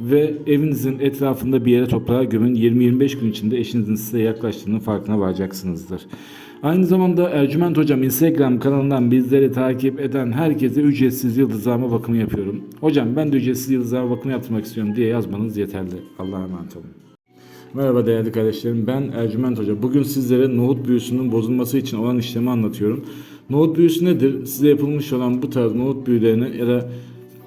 ve evinizin etrafında bir yere toprağa gömün. 20-25 gün içinde eşinizin size yaklaştığının farkına varacaksınızdır. Aynı zamanda Ercüment Hocam Instagram kanalından bizleri takip eden herkese ücretsiz yıldızlama bakımı yapıyorum. Hocam ben de ücretsiz yıldızlama bakımı yaptırmak istiyorum diye yazmanız yeterli. Allah'a emanet olun. Merhaba değerli kardeşlerim ben Ercüment Hoca. Bugün sizlere nohut büyüsünün bozulması için olan işlemi anlatıyorum. Nohut büyüsü nedir? Size yapılmış olan bu tarz nohut büyülerini ya da